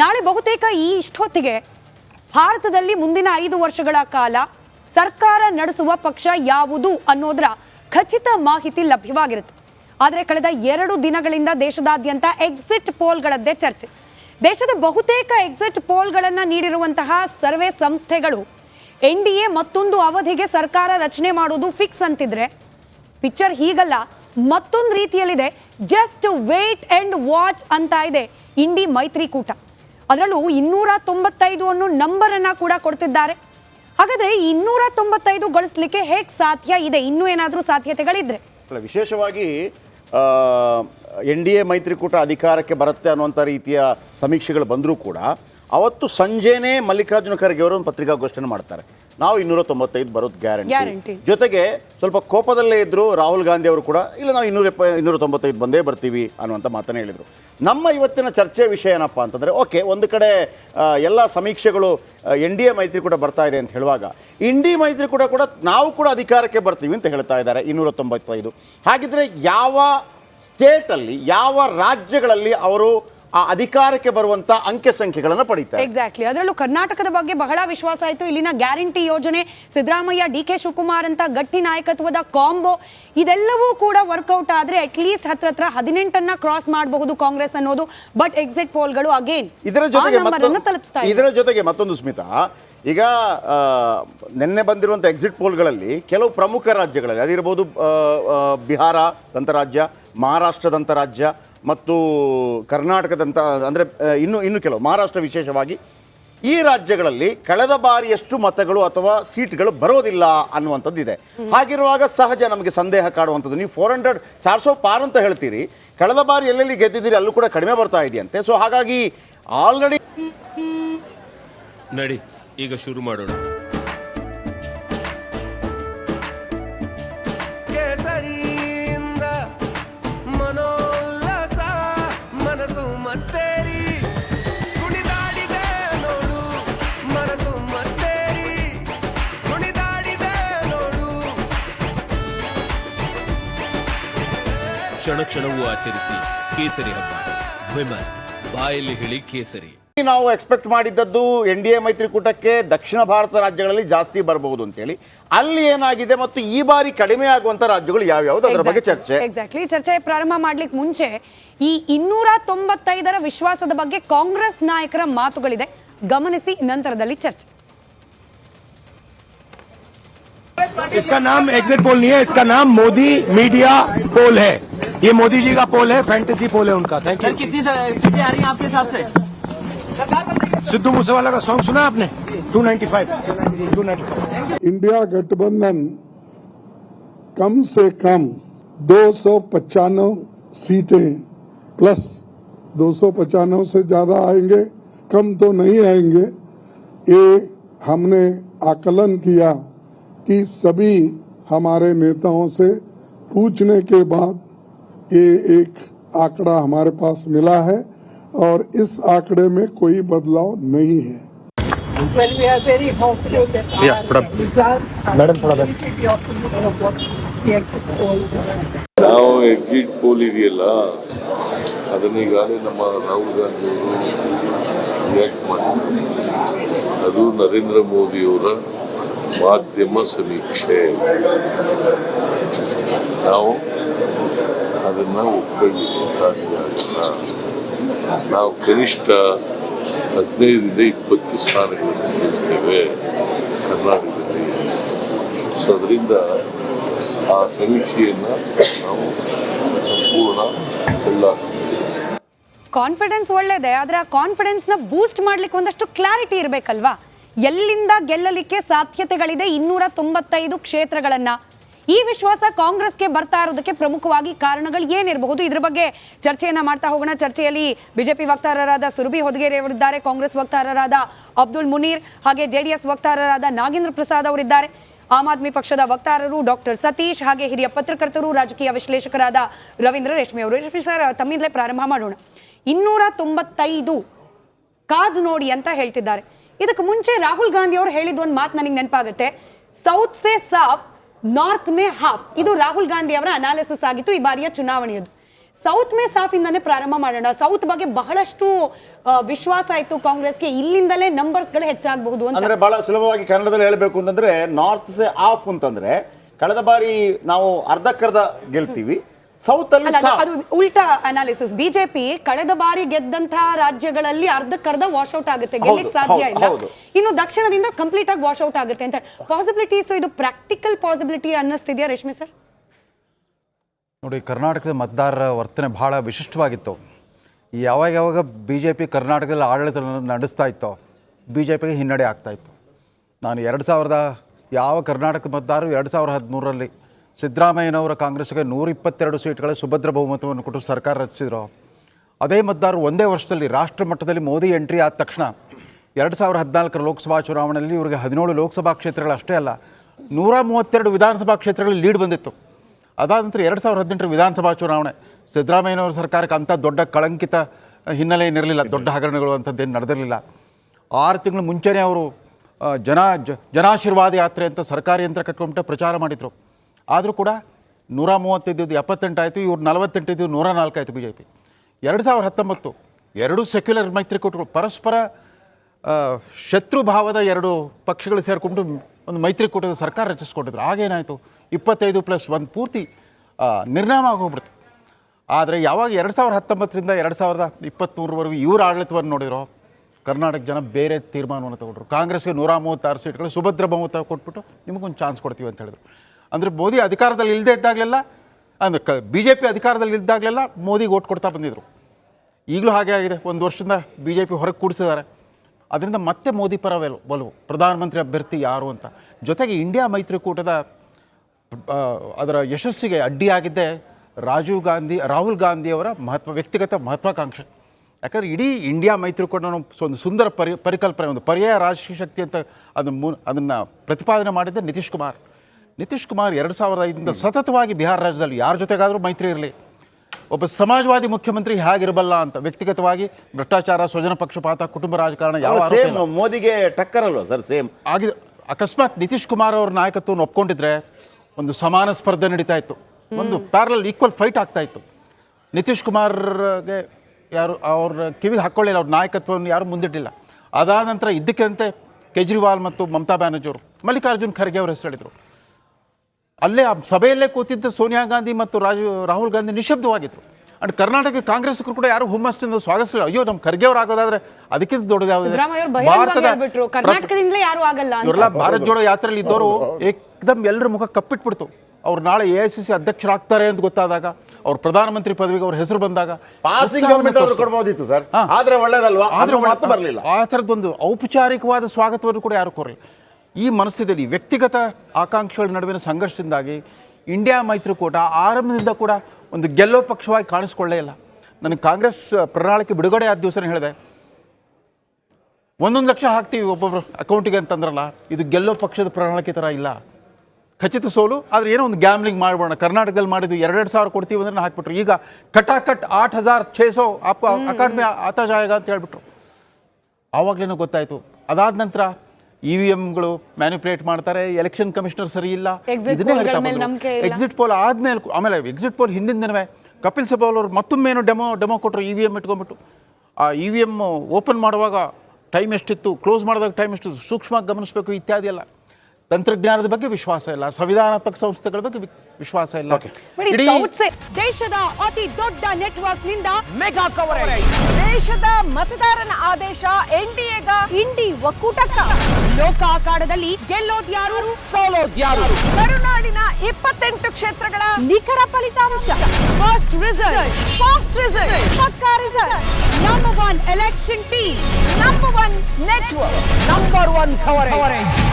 ನಾಳೆ ಬಹುತೇಕ ಈ ಇಷ್ಟೊತ್ತಿಗೆ ಭಾರತದಲ್ಲಿ ಮುಂದಿನ ಐದು ವರ್ಷಗಳ ಕಾಲ ಸರ್ಕಾರ ನಡೆಸುವ ಪಕ್ಷ ಯಾವುದು ಅನ್ನೋದರ ಖಚಿತ ಮಾಹಿತಿ ಲಭ್ಯವಾಗಿರುತ್ತೆ. ಆದರೆ ಕಳೆದ ಎರಡು ದಿನಗಳಿಂದ ದೇಶದಾದ್ಯಂತ ಎಕ್ಸಿಟ್ ಪೋಲ್ಗಳದ್ದೇ ಚರ್ಚೆ. ದೇಶದ ಬಹುತೇಕ ಎಕ್ಸಿಟ್ ಪೋಲ್ಗಳನ್ನು ನೀಡಿರುವಂತಹ ಸರ್ವೆ ಸಂಸ್ಥೆಗಳು ಎನ್ ಡಿ ಎ ಮತ್ತೊಂದು ಅವಧಿಗೆ ಸರ್ಕಾರ ರಚನೆ ಮಾಡೋದು ಫಿಕ್ಸ್ ಅಂತಿದ್ರೆ ಪಿಕ್ಚರ್ ಹೀಗಲ್ಲ, ಮತ್ತೊಂದು ರೀತಿಯಲ್ಲಿದೆ ಜಸ್ಟ್ ವೇಟ್ ಅಂಡ್ ವಾಚ್ ಅಂತ ಇದೆ ಇಂಡಿ ಮೈತ್ರಿಕೂಟ. ಅದರಲ್ಲೂ ಇನ್ನೂರ ತೊಂಬತ್ತೈದು ಅನ್ನೋ ನಂಬರ್ ಅನ್ನ ಕೂಡ ಕೊಡ್ತಿದ್ದಾರೆ. ಹಾಗಾದ್ರೆ ಇನ್ನೂರ ತೊಂಬತ್ತೈದು ಗಳಿಸ್ಲಿಕ್ಕೆ ಹೇಗ್ ಸಾಧ್ಯ ಇದೆ? ಇನ್ನೂ ಏನಾದರೂ ಸಾಧ್ಯತೆಗಳಿದ್ರೆ? ವಿಶೇಷವಾಗಿ ಎನ್ ಡಿ ಎ ಮೈತ್ರಿಕೂಟ ಅಧಿಕಾರಕ್ಕೆ ಬರುತ್ತೆ ಅನ್ನುವಂಥ ರೀತಿಯ ಸಮೀಕ್ಷೆಗಳು ಬಂದರೂ ಕೂಡ, ಅವತ್ತು ಸಂಜೆನೇ ಮಲ್ಲಿಕಾರ್ಜುನ ಖರ್ಗೆ ಅವರು ಒಂದು ಪತ್ರಿಕಾಗೋಷ್ಠಿಯನ್ನು ಮಾಡ್ತಾರೆ. ನಾವು ಇನ್ನೂರ ತೊಂಬತ್ತೈದು ಬರೋದು. ಗ್ಯಾರಂಟಿ. ಜೊತೆಗೆ ಸ್ವಲ್ಪ ಕೋಪದಲ್ಲೇ ಇದ್ದರು ರಾಹುಲ್ ಗಾಂಧಿ ಅವರು ಕೂಡ ಇಲ್ಲ ನಾವು ಇನ್ನೂರ ಎಪ್ಪ ಇನ್ನೂರ ತೊಂಬತ್ತೈದು ಬಂದೇ ಬರ್ತೀವಿ ಅನ್ನುವಂಥ ಮಾತನ್ನು ಹೇಳಿದರು. ನಮ್ಮ ಇವತ್ತಿನ ಚರ್ಚೆ ವಿಷಯ ಏನಪ್ಪ ಅಂತಂದರೆ ಓಕೆ ಒಂದು ಕಡೆ ಎಲ್ಲ ಸಮೀಕ್ಷೆಗಳು ಎನ್ ಡಿ ಎ ಮೈತ್ರಿಕೂಟ ಬರ್ತಾ ಇದೆ ಅಂತ ಹೇಳುವಾಗ ಇಂಡಿ ಮೈತ್ರಿಕೂಟ ಕೂಡ ನಾವು ಕೂಡ ಅಧಿಕಾರಕ್ಕೆ ಬರ್ತೀವಿ ಅಂತ ಹೇಳ್ತಾ ಇದ್ದಾರೆ ಇನ್ನೂರ ತೊಂಬತ್ತೈದು ಹಾಗಿದ್ರೆ ಯಾವ ಸ್ಟೇಟಲ್ಲಿ ಯಾವ ರಾಜ್ಯಗಳಲ್ಲಿ ಅವರು ಆ ಅಧಿಕಾರಕ್ಕೆ ಬರುವಂತ ಅಂಕೆ ಸಂಖ್ಯೆಗಳನ್ನು ಪಡೀತಾರೆ. ಎಕ್ಸಾಕ್ಟ್ಲಿ ಅದರಲ್ಲೂ ಕರ್ನಾಟಕದ ಬಗ್ಗೆ ಬಹಳ ವಿಶ್ವಾಸ ಆಯಿತು ಇಲ್ಲಿನ ಗ್ಯಾರಂಟಿ ಯೋಜನೆ ಸಿದ್ದರಾಮಯ್ಯ ಡಿ ಕೆ ಶಿವಕುಮಾರ್ ಅಂತ ಗಟ್ಟಿ ನಾಯಕತ್ವದ ಕಾಂಬೋ ಇದೆಲ್ಲವೂ ಕೂಡ ವರ್ಕೌಟ್ ಆದ್ರೆ ಅಟ್ಲೀಸ್ಟ್ ಹತ್ರ ಹತ್ರ ಹದಿನೆಂಟನ್ನ ಕ್ರಾಸ್ ಮಾಡಬಹುದು ಕಾಂಗ್ರೆಸ್ ಅನ್ನೋದು. ಬಟ್ ಎಕ್ಸಿಟ್ ಪೋಲ್ಗಳು ಅಗೇನ್ ಇದರ ಜೊತೆಗೆ ತಲುಪಿಸ್ತಾ ಇದರ ಜೊತೆಗೆ ಮತ್ತೊಂದು ಸ್ಮಿತಾ ಈಗ ನಿನ್ನೆ ಬಂದಿರುವಂಥ ಎಕ್ಸಿಟ್ ಪೋಲ್ಗಳಲ್ಲಿ ಕೆಲವು ಪ್ರಮುಖ ರಾಜ್ಯಗಳಲ್ಲಿ ಅದಿರ್ಬೋದು ಬಿಹಾರ ದಂತರಾಜ್ಯ ಮಹಾರಾಷ್ಟ್ರದಂಥ ರಾಜ್ಯ ಮತ್ತು ಕರ್ನಾಟಕದಂಥ ಅಂದರೆ ಇನ್ನು ಇನ್ನು ಕೆಲವು, ಮಹಾರಾಷ್ಟ್ರ ವಿಶೇಷವಾಗಿ, ಈ ರಾಜ್ಯಗಳಲ್ಲಿ ಕಳೆದ ಬಾರಿಯಷ್ಟು ಮತಗಳು ಅಥವಾ ಸೀಟ್ಗಳು ಬರೋದಿಲ್ಲ ಅನ್ನುವಂಥದ್ದು ಇದೆ ಹಾಗಿರುವಾಗ ಸಹಜ ನಮಗೆ ಸಂದೇಹ ಕಾಡುವಂಥದ್ದು. ನೀವು ಫೋರ್ ಹಂಡ್ರೆಡ್ ಚಾರ್ ಸೋ ಪಾರ್ ಅಂತ ಹೇಳ್ತೀರಿ. ಕಳೆದ ಬಾರಿ ಎಲ್ಲೆಲ್ಲಿ ಗೆದ್ದಿದ್ದೀರಿ, ಅಲ್ಲೂ ಕೂಡ ಕಡಿಮೆ ಬರ್ತಾ ಇದೆಯಂತೆ. ಸೊ ಹಾಗಾಗಿ ಆಲ್ರೆಡಿ ನಡಿ, ಈಗ ಶುರು ಮಾಡೋಣ. ಕ್ಷಣ ಕ್ಷಣವೂ ಆಚರಿಸಿ ಕೇಸರಿ ಹಬ್ಬ ವಿಮಲ್ ಬಾಯಲ್ಲಿ ಹೇಳಿ ಕೇಸರಿ ನಾವು ಎಕ್ಸ್ಪೆಕ್ಟ್ ಮಾಡಿದ್ದದ್ದು ಎನ್ ಡಿ ಎ ಮೈತ್ರಿಕೂಟಕ್ಕೆ ದಕ್ಷಿಣ ಭಾರತ ರಾಜ್ಯಗಳಲ್ಲಿ ಜಾಸ್ತಿ ಬರಬಹುದು ಅಂತೇಳಿ ಅಲ್ಲಿ ಏನಾಗಿದೆ ಮತ್ತು ಈ ಬಾರಿ ಕಡಿಮೆ ಆಗುವಂಥ ರಾಜ್ಯಗಳು ಯಾವ್ಯಾವುದು ಅದರ ಬಗ್ಗೆ ಚರ್ಚೆ ಎಕ್ಸಾಕ್ಟ್ಲಿ ಚರ್ಚೆ ಪ್ರಾರಂಭ ಮಾಡ್ಲಿಕ್ಕೆ ಮುಂಚೆ ಈ ಇನ್ನೂರ ತೊಂಬತ್ತೈದರ ವಿಶ್ವಾಸದ ಬಗ್ಗೆ ಕಾಂಗ್ರೆಸ್ ನಾಯಕರ ಮಾತುಗಳಿದೆ ಗಮನಿಸಿ ನಂತರದಲ್ಲಿ ಚರ್ಚೆ इसका नाम एग्जिट पोल नहीं है इसका नाम मोदी मीडिया पोल है ये मोदी जी का पोल है फैंटेसी पोल है उनका। थैंक यू कितनी सीटें आ रही हैं आपके हिसाब से? सिद्धू मूसेवाला का सॉन्ग सुना आपने? 295 295 इंडिया गठबंधन कम से कम दो सौ पचानवे सीटें प्लस दो सौ पचानवे से ज़्यादा आएँगे कम तो नहीं आएँगे। ये हमने आकलन किया कि सभी हमारे नेताओं से पूछने के बाद ये एक आंकड़ा हमारे पास मिला है और इस आंकड़े में कोई बदलाव नहीं है Well, we are very hopeful that our results are completely the opposite of what the exit poll said. ನಾವು ಎಕ್ಸಿಟ್ ಪೋಲ್ ಇದೆಯಲ್ಲ ಅದನ್ನ ಈಗಾಗಲೇ ನಮ್ಮ ರಾಹುಲ್ ಗಾಂಧಿ ಅವರು ರಿಯಾಕ್ಟ್ ಮಾಡಿದ್ದಾರೆ ಅದು ನರೇಂದ್ರ ಮೋದಿಯವರ ಮಾಧ್ಯಮ ಸಮೀಕ್ಷೆ ನಾವು ಅದನ್ನ ಉಪಯೋಗಿಸಲು ಸಾಧ್ಯ ಆಗಿಲ್ಲ ನಾವು ಕನಿಷ್ಠ ಹದಿನೈದರಿಂದ ಇಪ್ಪತ್ತು ಸ್ಥಾನಗಳನ್ನು ಗೆಲ್ತೇವೆ ಕರ್ನಾಟಕದಲ್ಲಿ. ಸೊ ಅದರಿಂದ ಆ ಸಮೀಕ್ಷೆಯನ್ನು ನಾವು ಸಂಪೂರ್ಣ ಎಲ್ಲ ಕಾನ್ಫಿಡೆನ್ಸ್ ಒಳ್ಳೇದೆ, ಆದರೆ ಆ ಕಾನ್ಫಿಡೆನ್ಸ್ನ ಬೂಸ್ಟ್ ಮಾಡ್ಲಿಕ್ಕೆ ಒಂದಷ್ಟು ಕ್ಲಾರಿಟಿ ಇರಬೇಕಲ್ವಾ? ಎಲ್ಲಿಂದ ಗೆಲ್ಲಲಿಕ್ಕೆ ಸಾಧ್ಯತೆಗಳಿದೆ? ಇನ್ನೂರ ತೊಂಬತ್ತೈದು ಕ್ಷೇತ್ರಗಳನ್ನ. ಈ ವಿಶ್ವಾಸ ಕಾಂಗ್ರೆಸ್ಗೆ ಬರ್ತಾ ಇರೋದಕ್ಕೆ ಪ್ರಮುಖವಾಗಿ ಕಾರಣಗಳು ಏನಿರಬಹುದು? ಇದ್ರ ಬಗ್ಗೆ ಚರ್ಚೆಯನ್ನ ಮಾಡ್ತಾ ಹೋಗೋಣ. ಚರ್ಚೆಯಲ್ಲಿ ಬಿಜೆಪಿ ವಕ್ತಾರರಾದ ಸುರಭಿ ಹೊದಗೇರಿ ಅವರಿದ್ದಾರೆ, ಕಾಂಗ್ರೆಸ್ ವಕ್ತಾರರಾದ ಅಬ್ದುಲ್ ಮುನೀರ್, ಹಾಗೆ ಜೆಡಿಎಸ್ ವಕ್ತಾರರಾದ ನಾಗೇಂದ್ರ ಪ್ರಸಾದ್ ಅವರಿದ್ದಾರೆ. ಆಮ್ ಆದ್ಮಿ ಪಕ್ಷದ ವಕ್ತಾರರು ಡಾಕ್ಟರ್ ಸತೀಶ್, ಹಾಗೆ ಹಿರಿಯ ಪತ್ರಕರ್ತರು, ರಾಜಕೀಯ ವಿಶ್ಲೇಷಕರಾದ ರವೀಂದ್ರ ರೇಷ್ಮೆ ಅವರು. ರೇಷ್ಮೆ ಸರ್, ತಮ್ಮಿಂದಲೇ ಪ್ರಾರಂಭ ಮಾಡೋಣ. ಇನ್ನೂರ ತೊಂಬತ್ತೈದು ಕಾದು ನೋಡಿ ಅಂತ ಹೇಳ್ತಿದ್ದಾರೆ. ಇದಕ್ಕೆ ಮುಂಚೆ ರಾಹುಲ್ ಗಾಂಧಿ ಅವರು ಹೇಳಿದ ಒಂದು ಮಾತು ನನಗೆ ನೆನಪಾಗುತ್ತೆ. ಸೌತ್ ಸೇ ಸಾಫ್ ನಾರ್ತ್ ಮೇ ಹಾಫ್. ಇದು ರಾಹುಲ್ ಗಾಂಧಿ ಅವರ ಅನಾಲಿಸಿಸ್ ಆಗಿತ್ತು, ಈ ಬಾರಿಯ ಚುನಾವಣೆಯದು. ಸೌತ್ ಮೇ ಸಾಫ್ ಇಂದಾನೆ ಪ್ರಾರಂಭ ಮಾಡೋಣ. ಸೌತ್ ಬಗ್ಗೆ ಬಹಳಷ್ಟು ವಿಶ್ವಾಸ ಆಯ್ತು ಕಾಂಗ್ರೆಸ್ಗೆ. ಇಲ್ಲಿಂದಲೇ ನಂಬರ್ಸ್ಗಳು ಹೆಚ್ಚಾಗಬಹುದು ಅಂದ್ರೆ ಬಹಳ ಸುಲಭವಾಗಿ ಕನ್ನಡದಲ್ಲಿ ಹೇಳಬೇಕು ಅಂತಂದ್ರೆ, ನಾರ್ತ್ ಸೇ ಆಫ್ ಅಂತಂದ್ರೆ, ಕಳೆದ ಬಾರಿ ನಾವು ಅರ್ಧಕ್ಕರ್ಧ ಗೆಲ್ತೀವಿ. ಸೌತ್ ಅಲ್ಲಿ ಅಲ್ಲ, ಅದು- ಉಲ್ಟಾ ಅನಾಲಿಸಿಸ್ ಬಿಜೆಪಿ ಕಳೆದ ಬಾರಿ ಗೆದ್ದಂತಹ ರಾಜ್ಯಗಳಲ್ಲಿ ಅರ್ಧಕ್ಕರ್ಧ ಔಟ್ ಆಗುತ್ತೆ. ಗೆಲ್ಲಿಕ್ ಹೌದು, ಸಾಧ್ಯ ಹೌದು, ಇಲ್ಲ. ಹೌದು. ಇನ್ನು ದಕ್ಷಿಣದಿಂದ ಕಂಪ್ಲೀಟ್ ಆಗಿ ವಾಶ್ ಔಟ್ ಆಗುತ್ತೆ ಅಂತ ಪಾಸಿಬಿಲಿಟೀಸ್ ಇದು ಪ್ರಾಕ್ಟಿಕಲ್ ಪಾಸಿಬಿಲಿಟಿ ಅನ್ನಿಸ್ತಿದ್ಯಾ ರೇಷ್ಮೆ ಸರ್? ನೋಡಿ ಕರ್ನಾಟಕದ ಮತದಾರರ ವರ್ತನೆ ಭಾಳ ವಿಶಿಷ್ಟವಾಗಿತ್ತು. ಯಾವಾಗ ಯಾವಾಗ ಬಿ ಜೆ ಪಿ ಕರ್ನಾಟಕದಲ್ಲಿ ಆಡಳಿತ ನಡೆಸ್ತಾ ಇತ್ತೋ ಬಿ ಜೆ ಪಿಗೆ ಹಿನ್ನಡೆ ಆಗ್ತಾ ಇತ್ತು. ನಾನು ಎರಡು ಸಾವಿರದ ಯಾವ ಕರ್ನಾಟಕ ಮತದಾರರು ಎರಡು ಸಾವಿರದ ಹದಿಮೂರರಲ್ಲಿ ಸಿದ್ದರಾಮಯ್ಯನವರ ಕಾಂಗ್ರೆಸ್ಗೆ ನೂರ ಇಪ್ಪತ್ತೆರಡು ಸೀಟ್ಗಳ ಸುಭದ್ರ ಬಹುಮತವನ್ನು ಕೊಟ್ಟು ಸರ್ಕಾರ ರಚಿಸಿದ್ರು. ಅದೇ ಮತದಾರರು ಒಂದೇ ವರ್ಷದಲ್ಲಿ ರಾಷ್ಟ್ರ ಮಟ್ಟದಲ್ಲಿ ಮೋದಿ ಎಂಟ್ರಿ ಆದ ತಕ್ಷಣ ಎರಡು ಸಾವಿರದ ಹದಿನಾಲ್ಕರ ಲೋಕಸಭಾ ಚುನಾವಣೆಯಲ್ಲಿ ಇವರಿಗೆ ಹದಿನೇಳು ಲೋಕಸಭಾ ಕ್ಷೇತ್ರಗಳು ಅಷ್ಟೇ ಅಲ್ಲ, ನೂರ ಮೂವತ್ತೆರಡು ವಿಧಾನಸಭಾ ಕ್ಷೇತ್ರಗಳಲ್ಲಿ ಲೀಡ್ ಬಂದಿತ್ತು. ಅದಾದ ನಂತರ ಎರಡು ಸಾವಿರದ ಹದಿನೆಂಟರ ವಿಧಾನಸಭಾ ಚುನಾವಣೆ, ಸಿದ್ದರಾಮಯ್ಯನವರ ಸರ್ಕಾರಕ್ಕೆ ಅಂಥ ದೊಡ್ಡ ಕಳಂಕಿತ ಹಿನ್ನೆಲೆ ಏನಿರಲಿಲ್ಲ, ದೊಡ್ಡ ಹಗರಣಗಳು ಅಂಥದ್ದೇನು ನಡೆದಿರಲಿಲ್ಲ. ಆರು ತಿಂಗಳು ಮುಂಚೆನೇ ಅವರು ಜನ ಜನಾಶೀರ್ವಾದ ಯಾತ್ರೆ ಅಂತ ಸರ್ಕಾರಿ ಯಂತ್ರ ಕಟ್ಕೊಂಬಿಟ್ಟು ಪ್ರಚಾರ ಮಾಡಿದರು. ಆದರೂ ಕೂಡ ನೂರ ಮೂವತ್ತೈದು ಎಪ್ಪತ್ತೆಂಟು ಆಯಿತು, ಇವ್ರು ನಲವತ್ತೆಂಟು ಇದ್ದು ನೂರ ನಾಲ್ಕು ಆಯಿತು ಬಿ ಜೆ ಪಿ ಎರಡು ಸಾವಿರದ ಹತ್ತೊಂಬತ್ತು, ಎರಡು ಸೆಕ್ಯುಲರ್ ಮೈತ್ರಿಕೂಟಗಳು, ಪರಸ್ಪರ ಶತ್ರು ಭಾವದ ಎರಡು ಪಕ್ಷಗಳು ಸೇರಿಕೊಂಡು ಒಂದು ಮೈತ್ರಿಕೂಟದ ಸರ್ಕಾರ ರಚಿಸ್ಕೊಂಡಿದ್ರು. ಆಗೇನಾಯಿತು ಇಪ್ಪತ್ತೈದು ಪ್ಲಸ್ ಒಂದು ಪೂರ್ತಿ ನಿರ್ಣಾಮ ಆಗೋಗ್ಬಿಡ್ತು. ಆದರೆ ಯಾವಾಗ ಎರಡು ಸಾವಿರದ ಹತ್ತೊಂಬತ್ತರಿಂದ ಎರಡು ಸಾವಿರದ ಇಪ್ಪತ್ತ್ಮೂರವರೆಗೂ ಇವ್ರ ಆಡಳಿತವನ್ನು ನೋಡಿರೋ ಕರ್ನಾಟಕ ಜನ ಬೇರೆ ತೀರ್ಮಾನವನ್ನು ತಗೊಂಡ್ರು. ಕಾಂಗ್ರೆಸ್ಗೆ ನೂರ ಮೂವತ್ತಾರು ಸೀಟ್ಗಳು, ಸುಭದ್ರ ಬಹುಮತ ಕೊಟ್ಬಿಟ್ಟು ನಿಮಗೊಂದು ಚಾನ್ಸ್ ಕೊಡ್ತೀವಿ ಅಂತ ಹೇಳಿದ್ರು. ಅಂದರೆ ಮೋದಿ ಅಧಿಕಾರದಲ್ಲಿ ಇಲ್ಲದೆ ಇದ್ದಾಗಲೆಲ್ಲ, ಅಂದರೆ ಕ ಬಿ ಜೆ ಪಿ ಅಧಿಕಾರದಲ್ಲಿ ಇದ್ದಾಗಲೆಲ್ಲ ಮೋದಿಗೆ ಓಟ್ ಕೊಡ್ತಾ ಬಂದಿದ್ರು. ಈಗಲೂ ಹಾಗೆ ಆಗಿದೆ. ಒಂದು ವರ್ಷದಿಂದ ಬಿ ಜೆ ಪಿ ಹೊರಗೆ ಕೂಡಿಸಿದ್ದಾರೆ. ಅದರಿಂದ ಮತ್ತೆ ಮೋದಿ ಪರ ವೆಲ್- ಒಲವು. ಪ್ರಧಾನಮಂತ್ರಿ ಅಭ್ಯರ್ಥಿ ಯಾರು ಅಂತ. ಜೊತೆಗೆ ಇಂಡಿಯಾ ಮೈತ್ರಿಕೂಟದ ಅದರ ಯಶಸ್ಸಿಗೆ ಅಡ್ಡಿಯಾಗಿದ್ದೆ ರಾಜೀವ್ ಗಾಂಧಿ, ರಾಹುಲ್ ಗಾಂಧಿಯವರ ಮಹತ್ವ, ವ್ಯಕ್ತಿಗತ ಮಹತ್ವಾಕಾಂಕ್ಷೆ. ಯಾಕಂದರೆ ಇಡೀ ಇಂಡಿಯಾ ಮೈತ್ರಿಕೂಟನ ಒಂದು ಸುಂದರ ಪರಿ, ಪರಿಕಲ್ಪನೆ, ಒಂದು ಪರ್ಯಾಯ ರಾಜಕೀಯ ಶಕ್ತಿ ಅಂತ ಅದು ಮೂ, ಅದನ್ನು ಪ್ರತಿಪಾದನೆ ಮಾಡಿದ್ದೆ ನಿತೀಶ್ ಕುಮಾರ್. ನಿತೀಶ್ ಕುಮಾರ್ ಎರಡು ಸಾವಿರದ ಐದರಿಂದ ಸತತವಾಗಿ ಬಿಹಾರ ರಾಜ್ಯದಲ್ಲಿ ಯಾರ ಜೊತೆಗಾದರೂ ಮೈತ್ರಿ ಇರಲಿ. ಒಬ್ಬ ಸಮಾಜವಾದಿ ಮುಖ್ಯಮಂತ್ರಿ ಹೇಗಿರಬಲ್ಲ ಅಂತ ವ್ಯಕ್ತಿಗತವಾಗಿ ಭ್ರಷ್ಟಾಚಾರ ಸ್ವಜನ ಪಕ್ಷಪಾತ ಕುಟುಂಬ ರಾಜಕಾರಣ ಯಾವ ಮೋದಿಗೆ ಟಕ್ಕರ್ ಅಲ್ವಾ ಸರ್ ಸೇಮ್. ಆಗಿದೆ ಅಕಸ್ಮಾತ್ ನಿತೀಶ್ ಕುಮಾರ್ ಅವ್ರ ನಾಯಕತ್ವವನ್ನು ಒಪ್ಕೊಂಡಿದ್ರೆ ಒಂದು ಸಮಾನ ಸ್ಪರ್ಧೆ ನಡೀತಾ ಇತ್ತು. ಒಂದು ಪ್ಯಾರಲ್ ಈಕ್ವಲ್ ಫೈಟ್ ಆಗ್ತಾ ಇತ್ತು. ನಿತೀಶ್ ಕುಮಾರ್ಗೆ ಯಾರು ಅವ್ರ ಕಿವಿಗೆ ಹಾಕ್ಕೊಳ್ಳಿಲ್ಲ ಅವ್ರ ನಾಯಕತ್ವವನ್ನು ಯಾರು ಮುಂದಿಟ್ಟಿಲ್ಲ ಅದಾದ ನಂತರ ಇದ್ದಕ್ಕಂತೆ ಕೇಜ್ರಿವಾಲ್ ಮತ್ತು ಮಮತಾ ಬ್ಯಾನರ್ಜಿ ಅವರು ಮಲ್ಲಿಕಾರ್ಜುನ್ ಖರ್ಗೆ ಅವರು ಹೆಸರು ಹೇಳಿದರು ಅಲ್ಲೇ ಆ ಸಭೆಯಲ್ಲೇ ಕೂತಿದ್ದ ಸೋನಿಯಾ ಗಾಂಧಿ ಮತ್ತು ರಾಜು ರಾಹುಲ್ ಗಾಂಧಿ ನಿಶಬ್ದವಾಗಿದ್ದರು ಅಂಡ್ ಕರ್ನಾಟಕ ಕಾಂಗ್ರೆಸ್ಸರು ಕೂಡ ಯಾರು ಹುಮ್ಮಸ್ಟಿಂದ ಸ್ವಾಗತಿಸಲಿಲ್ಲ. ಅಯ್ಯೋ ನಮ್ಮ ಖರ್ಗೆ ಅವ್ರು ಆಗೋದಾದ್ರೆ ಅದಕ್ಕಿಂತ ದೊಡ್ಡದು ಯಾವ್ದು? ಸಿದ್ದರಾಮಯ್ಯ ಬಹಿರಂಗವಾಗಿ ಹೇಳ್ಬಿಟ್ರು. ಕರ್ನಾಟಕದಿಂದಲೇ ಯಾರು ಆಗಲ್ಲ ಇವರೆಲ್ಲ ಭಾರತ್ ಜೋಡೋ ಯಾತ್ರೆಯಲ್ಲಿ ಇದ್ದವರು ಏಕದಮ್ ಎಲ್ಲರ ಮುಖ ಕಪ್ಪಿಟ್ಬಿಡ್ತು. ಅವ್ರು ನಾಳೆ ಎ ಐ ಸಿ ಸಿ ಅಧ್ಯಕ್ಷರಾಗ್ತಾರೆ ಅಂತ ಗೊತ್ತಾದಾಗ ಅವ್ರ ಪ್ರಧಾನಮಂತ್ರಿ ಪದವಿಗೆ ಅವ್ರ ಹೆಸರು ಬಂದಾಗ ಆದ್ರೂ ಕೊಡ್ಬೋದಿತ್ತು ಸರ್. ಆದ್ರೆ ಒಳ್ಳೇದಲ್ವಾ? ಆದ್ರೆ ಆದ್ರೆ ಮಾತು ಬರಲಿಲ್ಲ. ಆ ಥರದ್ದೊಂದು ಔಪಚಾರಿಕವಾದ ಸ್ವಾಗತವನ್ನು ಕೂಡ ಯಾರು ಕೋರಲಿಲ್ಲ. ಈ ಮನಸ್ಥಿತಿಯಲ್ಲಿ ವ್ಯಕ್ತಿಗತ ಆಕಾಂಕ್ಷೆಗಳ ನಡುವಿನ ಸಂಘರ್ಷದಿಂದಾಗಿ ಇಂಡಿಯಾ ಮೈತ್ರಿಕೂಟ ಆರಂಭದಿಂದ ಕೂಡ ಒಂದು ಗೆಲ್ಲೋ ಪಕ್ಷವಾಗಿ ಕಾಣಿಸ್ಕೊಳ್ಳೇ ಇಲ್ಲ. ನನಗೆ ಕಾಂಗ್ರೆಸ್ ಪ್ರಣಾಳಿಕೆ ಬಿಡುಗಡೆ ಆದ ದಿವಸನೇ ಹೇಳಿದೆ. ಒಂದೊಂದು ಲಕ್ಷ ಹಾಕ್ತೀವಿ ಒಬ್ಬೊಬ್ಬರು ಅಕೌಂಟಿಗೆ ಅಂತಂದ್ರಲ್ಲ, ಇದು ಗೆಲ್ಲೋ ಪಕ್ಷದ ಪ್ರಣಾಳಿಕೆ ಥರ ಇಲ್ಲ. ಖಚಿತ ಸೋಲು, ಆದರೆ ಏನೋ ಒಂದು ಗ್ಯಾಮ್ಲಿಂಗ್ ಮಾಡ್ಬೋಣ. ಕರ್ನಾಟಕದಲ್ಲಿ ಮಾಡಿದ್ವಿ ಎರಡೆರಡು ಸಾವಿರ ಕೊಡ್ತೀವಿ ಅಂದ್ರೆ ಹಾಕ್ಬಿಟ್ರು. ಈಗ ಕಟಾಕಟ್ ಆಟ್ ಹಜಾರ್ ಛೇ ಸೋ ಅಕಾಡೆಮಿ ಆತ ಜಾಯಗ ಅಂತ ಹೇಳ್ಬಿಟ್ರು. ಆವಾಗಲೇ ಗೊತ್ತಾಯಿತು. ಅದಾದ ನಂತರ ಇ ವಿ ಎಂಗಳು ಮ್ಯಾನಿಪುಲೇಟ್ ಮಾಡ್ತಾರೆ ಎಲೆಕ್ಷನ್ ಕಮಿಷನರ್ ಸರಿ ಇಲ್ಲ. ಎಕ್ಸಿಟ್ ಪೋಲ್ ಆದ್ಮೇಲೆ ಆಮೇಲೆ ಎಕ್ಸಿಟ್ ಪೋಲ್ ಹಿಂದಿನ ದಿನವೇ ಕಪಿಲ್ ಸಿಬಲ್ ಅವರು ಮತ್ತೊಮ್ಮೇನು ಡೆಮೋ ಡೆಮೋ ಕೊಟ್ಟರು ಇ ವಿ ಎಂ ಇಟ್ಕೊಂಡ್ಬಿಟ್ಟು ಆ ಇ ವಿ ಎಂ ಓಪನ್ ಮಾಡುವಾಗ ಟೈಮ್ ಎಷ್ಟಿತ್ತು ಕ್ಲೋಸ್ ಮಾಡಿದಾಗ ಟೈಮ್ ಎಷ್ಟು ಸೂಕ್ಷ್ಮವಾಗಿ ಗಮನಿಸಬೇಕು ಇತ್ಯಾದಿ ಎಲ್ಲ. ತಂತ್ರಜ್ಞಾನದ ಬಗ್ಗೆ ವಿಶ್ವಾಸ ಇಲ್ಲ ಸಂವಿಧಾನಾತ್ಮಕ ಸಂಸ್ಥೆಗಳ ಬಗ್ಗೆ ವಿಶ್ವಾಸ ಇಲ್ಲ. ದೇಶದ ಅತಿ ದೊಡ್ಡ ನೆಟ್ವರ್ಕ್ನಿಂದ ಮೆಗಾ ಕವರೇಜ್ ದೇಶದ ಮತದಾರನ ಆದೇಶ ಎನ್ಡಿಎಗ ಇಂಡಿ ಒಕ್ಕೂಟಕ್ಕ. ಲೋಕ ಆಕಾರದಲ್ಲಿ ಗೆಲ್ಲೋದ್ಯಾರು ಸೋಲೋದ್ಯಾರು ಕರುನಾಡಿನ ಇಪ್ಪತ್ತೆಂಟು ಕ್ಷೇತ್ರಗಳ ನಿಖರ ಫಲಿತಾಂಶ. ಫಸ್ಟ್ ರಿಸಲ್ಟ್ ಫಾಸ್ಟ್ ರಿಸಲ್ಟ್ ಪಕ್ಕಾ result number one election team number one network number one coverage